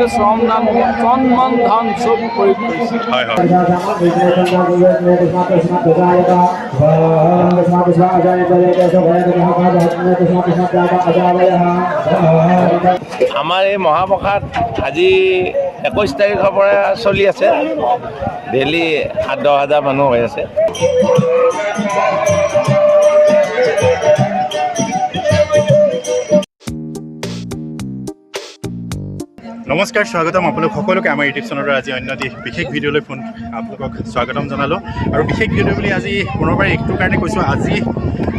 সকলোৱে শ্ৰম দান তন মন ধন কৰিছে হয় হয়। আমাৰ এই মহাপ্ৰসাদ আজি একৈছ তাৰিখৰ পৰা চলি আছে। ডেইলি সাত দহ হাজাৰ মানুহ হৈ আছে। নমস্কাৰ, স্বাগতম আপোনালোক সকলোকে আমাৰ ইউটিউব চেনেলৰ আজি অন্য বিশেষ ভিডিঅ'লৈ ফোন আপোনালোকক স্বাগতম জনালোঁ। আৰু বিশেষ ভিডিঅ' বুলি আজি পুনৰবাৰ এইটো কাৰণে কৈছোঁ, আজি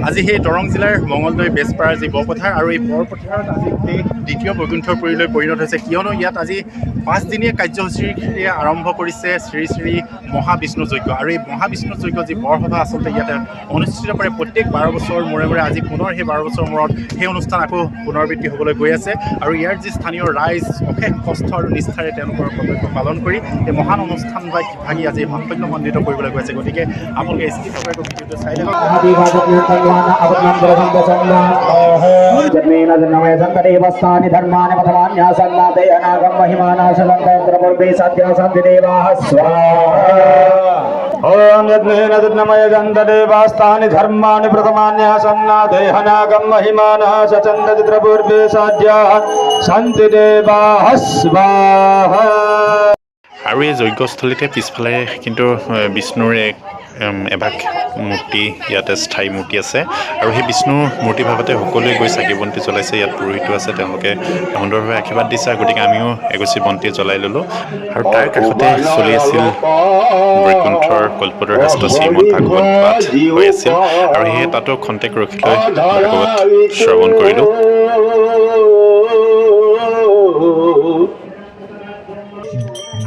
আজি সেই দৰং জিলাৰ মঙলদৈ বেজপাৰা যি বৰপথাৰ আৰু এই বৰপথাৰত আজি সেই দ্বিতীয় বৈকুণ্ঠপুৰীলৈ পৰিণত হৈছে। কিয়নো ইয়াত আজি পাঁচদিনীয়া কাৰ্যসূচীৰে আৰম্ভ কৰিছে শ্ৰী শ্ৰী মহাবিষ্ণু যজ্ঞ আৰু এই মহাবিষ্ণু যজ্ঞ যি বৰসভা আচলতে ইয়াতে অনুষ্ঠিত কৰে, প্ৰত্যেক বাৰ বছৰৰ মূৰে মূৰে আজি পুনৰ সেই বাৰ বছৰৰ মূৰত সেই অনুষ্ঠান আকৌ পুনৰাবৃত্তি হ'বলৈ গৈ আছে। আৰু ইয়াৰ যি স্থানীয় ৰাইজ, অশেষ কষ্ঠ আৰু নিষ্ঠাৰে তেওঁলোকৰ কৰ্তব্য পালন কৰি এই মহান অনুষ্ঠান বা ভাগি আজি মণ্ডিত কৰিবলৈ গৈছে। গতিকে আপোনালোকে স্কিপ নকৰাকৈ ভিডিঅ'টো চাই থাকক। ধৰ্মানে ఆత్మేన దుర్నమయందేవాస్తాని ధర్మాణి ప్రథమాన్యాసన్నా దేహనాగం మహిమాన సచంద్రజి త్రిపూర్వే సాధ్యా సంతి আৰু এই যজ্ঞস্থলীতে পিছফালে কিন্তু বিষ্ণুৰ এক এভাগ মূৰ্তি, ইয়াতে স্থায়ী মূৰ্তি আছে। আৰু সেই বিষ্ণুৰ মূৰ্তি ভাগতে সকলোৱে গৈ চাকি বন্তি জ্বলাইছে, ইয়াত পুৰোহিতো আছে, তেওঁলোকে সুন্দৰভাৱে আশীৰ্বাদ দিছে গতিকে আমিও এগছি বন্তি জ্বলাই ল'লোঁ। আৰু তাৰ কাষতে চলি আছিল বৈকুণ্ঠৰ কল্পতৰ শাস্ত্ৰ শ্ৰীমদ ভাগৱত পাঠ হৈ আছিল। আৰু সেয়ে তাতো খন্তেক ৰখি লৈ ভাগৱত শ্ৰৱণ কৰিলোঁ।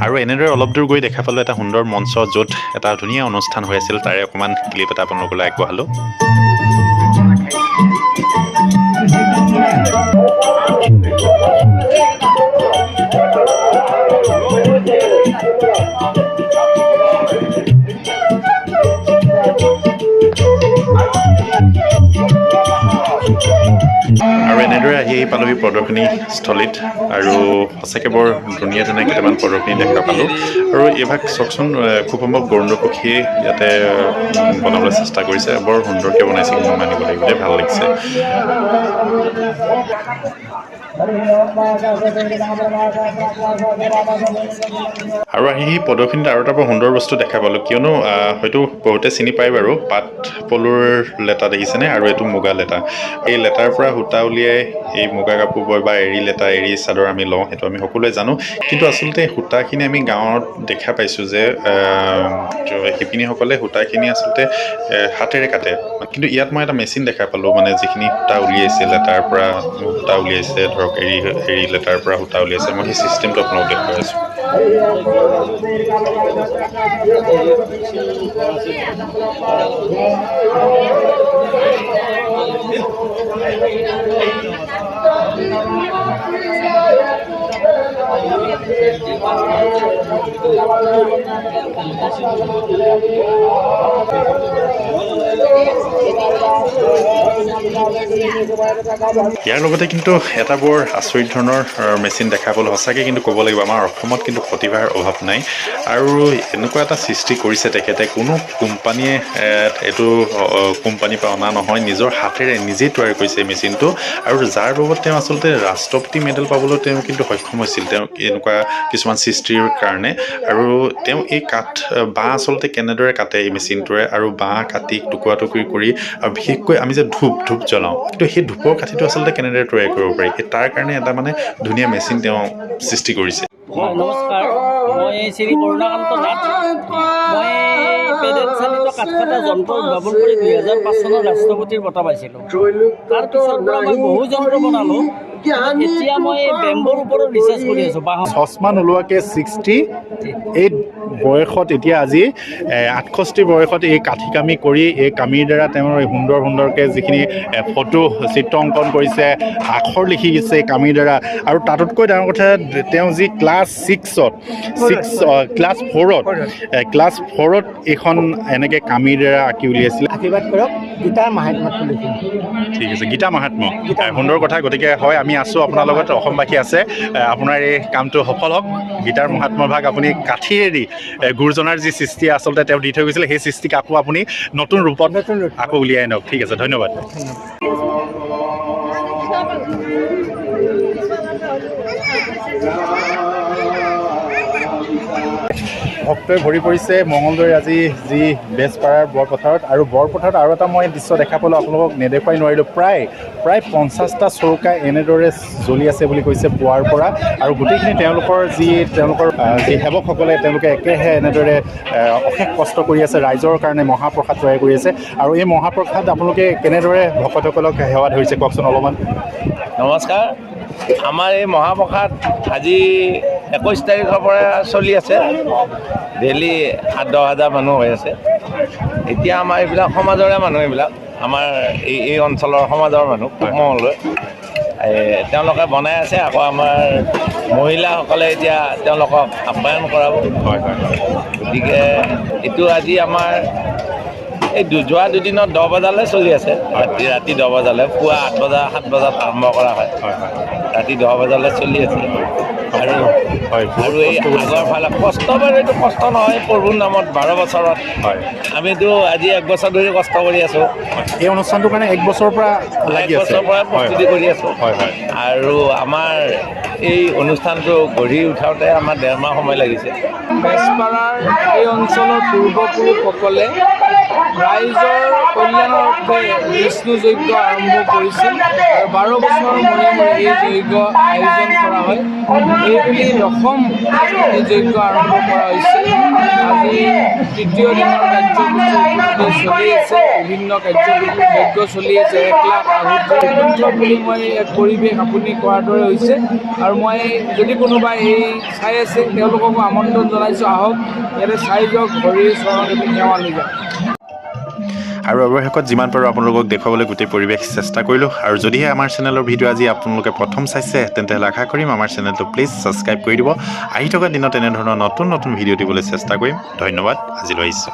আৰু এনেদৰে অলপ দূৰ গৈ দেখা পালোঁ এটা সুন্দৰ মঞ্চ য'ত এটা ধুনীয়া অনুষ্ঠান হৈ আছিল। তাৰে অকণমান ক্লিপ এটা আপোনালোকলৈ আগবঢ়ালোঁ। আৰু আহি পালোহি প্ৰদৰ্শনী স্থলীত আৰু সঁচাকৈ বৰ ধুনীয়া ধুনীয়া কেইটামান প্ৰদৰ্শনী দেখা পালোঁ। আৰু এইভাগ চাওকচোন খুব সম্ভৱ গরুণ পক্ষীয়ে ইয়াতে বনাবলৈ চেষ্টা কৰিছে। বৰ সুন্দৰকৈ বনাইছে মানি মানিব লাগিব দেই ভালো লাগিছে। আৰু আহি সেই প্ৰদৰ্শনীত আৰু এটা বৰ সুন্দৰ বস্তু দেখা পালোঁ। কিয়নো হয়তো বহুতে চিনি পায় বাৰু, পাট পলুৰ লেটা দেখিছেনে? আৰু এইটো মুগা লেটা। এই লেটাৰ পৰা সূতা উলিয়াই এই মুগা কাপোৰ বয় বা এৰী লেটা, এৰী চাদৰ আমি লওঁ, সেইটো আমি সকলোৱে জানো। কিন্তু আচলতে সূতাখিনি আমি গাঁৱত দেখা পাইছোঁ যে শিপিনীসকলে সূতাখিনি আচলতে হাতেৰে কাটে। কিন্তু ইয়াত মই এটা মেচিন দেখা পালোঁ মানে যিখিনি সূতা উলিয়াইছে লেটাৰ পৰা, সূতা উলিয়াইছে, ধৰক এৰী এৰী লেটাৰ পৰা সূতা উলিয়াইছে। মই সেই চিষ্টেমটো আপোনাক দেখুৱাই আছোঁ। ইয়াৰ লগতে কিন্তু এটা বৰ আচৰিত ধৰণৰ মেচিন দেখা পালোঁ সঁচাকৈ কিন্তু ক'ব লাগিব আমাৰ অসমত কিন্তু প্ৰতিভাৰ অভাৱ নাই। আৰু এনেকুৱা এটা সৃষ্টি কৰিছে তেখেতে। কোনো কোম্পানীয়ে এইটো কোম্পানীৰ পৰা অনা নহয় নিজৰ হাতেৰে নিজেই তৈয়াৰ কৰিছে এই মেচিনটো আৰু যাৰ বাবদ তেওঁ আচলতে ৰাষ্ট্ৰপতি মেডেল পাবলৈ তেওঁ কিন্তু সক্ষম হৈছিল। তেওঁ এনেকুৱা কিছুমান সৃষ্টিৰ কাৰণে। আৰু তেওঁ এই কাঠ, বাঁহ আচলতে কেনেদৰে কাটে এই মেচিনটোৰে আৰু বাঁহ কাটি টুকুৰা টুকুৰি কৰি আৰু বিশেষকৈ আমি যে ধূপ ধূপ জ্বলাওঁ কিন্তু সেই ধূপৰ কাঠিটো আচলতে কেনেদৰে তৈয়াৰ কৰিব পাৰি? সেই তাৰ কাৰণে এটা মানে ধুনীয়া মেচিন তেওঁ সৃষ্টি কৰিছে। ৰাষ্ট্ৰপতিৰ বঁটা পাইছিলোঁ। তাৰপিছৰ পৰা মই বহু যন্ত্ৰ বনালোঁ। এতিয়া মই বেম্বুৰ ওপৰত ৰিচাৰ্চ কৰি আছোঁ বাঁহৰ চশমা ছিক্সটি এইট বয়সত এতিয়া আজি আঠষষ্ঠি বয়সত এই কাঠি কামি কৰি এই কামিৰ দ্বাৰা তেওঁৰ এই সুন্দৰ সুন্দৰকৈ যিখিনি ফটো চিত্ৰ অংকন কৰিছে আখৰ লিখি দিছে এই কামিৰ দ্বাৰা। আৰু তাতোতকৈ ডাঙৰ কথা তেওঁ যি ক্লাছ ছিক্সত ছিক্স ক্লাছ ফ'ৰত ক্লাছ ফ'ৰত এইখন এনেকৈ কামিৰ দ্বাৰা আঁকি উলিয়াইছিলে। আশীৰ্বাদ কৰক গীতাৰ মাহাত্মাটো লিখিম ঠিক আছে গীতা মাহাত্ম সুন্দৰ কথা গতিকে হয় আমি আছোঁ আপোনাৰ লগত অসমবাসী আছে। আপোনাৰ এই কামটো সফল হওক। গীতাৰ মহাত্ম ভাগ আপুনি কাঠিৰেদি এ, গুৰুজনাৰ যি সৃষ্টি আচলতে তেওঁ দি থৈ গৈছিলে সেই সৃষ্টিক আকৌ আপুনি নতুন ৰূপত নতুন আকৌ উলিয়াই আনক। ঠিক আছে ধন্যবাদ। ভক্তই ভৰি পৰিছে। মঙলদৈ আজি যি বেজপাৰাৰ বৰপথাৰত আৰু বৰপথাৰত আৰু এটা মই দৃশ্য দেখা পালোঁ আপোনালোকক নেদেখুৱাই নোৱাৰিলোঁ। প্ৰায় প্ৰায় পঞ্চাছটা চৌকা এনেদৰে জ্বলি আছে বুলি কৈছে পুৱাৰ পৰা। আৰু গোটেইখিনি তেওঁলোকৰ যি তেওঁলোকৰ যি সেৱকসকলে তেওঁলোকে একেহে এনেদৰে অশেষ কষ্ট কৰি আছে ৰাইজৰ কাৰণে মহাপ্ৰসাদ তৈয়াৰ কৰি আছে। আৰু এই মহাপ্ৰসাদ আপোনালোকে কেনেদৰে ভকতসকলক সেৱা ধৰিছে কওকচোন অলপমান। নমস্কাৰ। আমাৰ এই মহাপ্ৰসাদ আজি একৈছ তাৰিখৰ পৰা চলি আছে। ডেইলি আঠ দহ হাজাৰ মানুহ হৈ আছে। এতিয়া আমাৰ এইবিলাক সমাজৰে মানুহ এইবিলাক। আমাৰ এই এই অঞ্চলৰ সমাজৰ মানুহ কুকমহললৈ তেওঁলোকে বনাই আছে। আকৌ আমাৰ মহিলাসকলে এতিয়া তেওঁলোকক আপ্যায়ন কৰাব। হয় হয়। গতিকে এইটো আজি আমাৰ এই যোৱা দুদিনত দহ বজালৈ চলি আছে। ৰাতি ৰাতি দহ বজালৈ। পুৱা আঠ বজা সাত বজাত আৰম্ভ কৰা হয়। ৰাতি দহ বজালৈ চলি আছে। আৰু এই। আগৰ ফালে কষ্ট বাৰু এইটো কষ্ট নহয় প্ৰভুৰ নামত বাৰ বছৰত। হয়। আমিতো আজি এক বছৰ ধৰি কষ্ট কৰি আছোঁ। এই অনুষ্ঠানটোৰ কাৰণে এক বছৰৰ পৰা এক লাগি আছে। বছৰৰ পৰা হয় প্ৰস্তুতি কৰি আছোঁ। হয় হয়। আৰু আমাৰ এই অনুষ্ঠানটো গঢ়ি উঠাওঁতে আমাৰ ডেৰ মাহ সময় লাগিছে। বেজপাৰাৰ এই অঞ্চলৰ পূৰ্বপুৰুষসকলে ৰাইজৰ কল্যাণৰ বিষ্ণু যজ্ঞ আৰম্ভ কৰিছিল আৰু বাৰ বছৰৰ মূৰে মূৰে এই যজ্ঞ আয়োজন কৰা হয়। এইবুলি দশম যজ্ঞ আৰম্ভ কৰা হৈছে আজি তৃতীয় দিনৰ কাৰ্যসূচী চলি আছে বিভিন্ন কাৰ্যসূচী যজ্ঞ চলি আছে এক লাখ বুলি মই এক পৰিৱেশ আপুনি কোৱাৰ দৰে হৈছে। আৰু মই যদি কোনোবাই এই চাই আছে, তেওঁলোককো আমন্ত্ৰণ জনাইছোঁ। আহক, ইয়াতে চাই যাওক, ভৰিৰ চৰণত এটি সেৱা লৈ যাওক। আৰু অৱশেষত যিমান পাৰোঁ আপোনালোকক দেখুৱাবলৈ গোটেই পৰিৱেশ চেষ্টা কৰিলোঁ। আৰু যদিহে আমাৰ চেনেলৰ ভিডিঅ' আজি আপোনালোকে প্ৰথম চাইছে, তেন্তে হ'লে আশা কৰিম আমাৰ চেনেলটো প্লিজ ছাবস্ক্ৰাইব কৰি দিব। আহি থকা দিনত এনেধৰণৰ নতুন নতুন ভিডিঅ' দিবলৈ চেষ্টা কৰিম। ধন্যবাদ। আজিলৈ আহিছোঁ।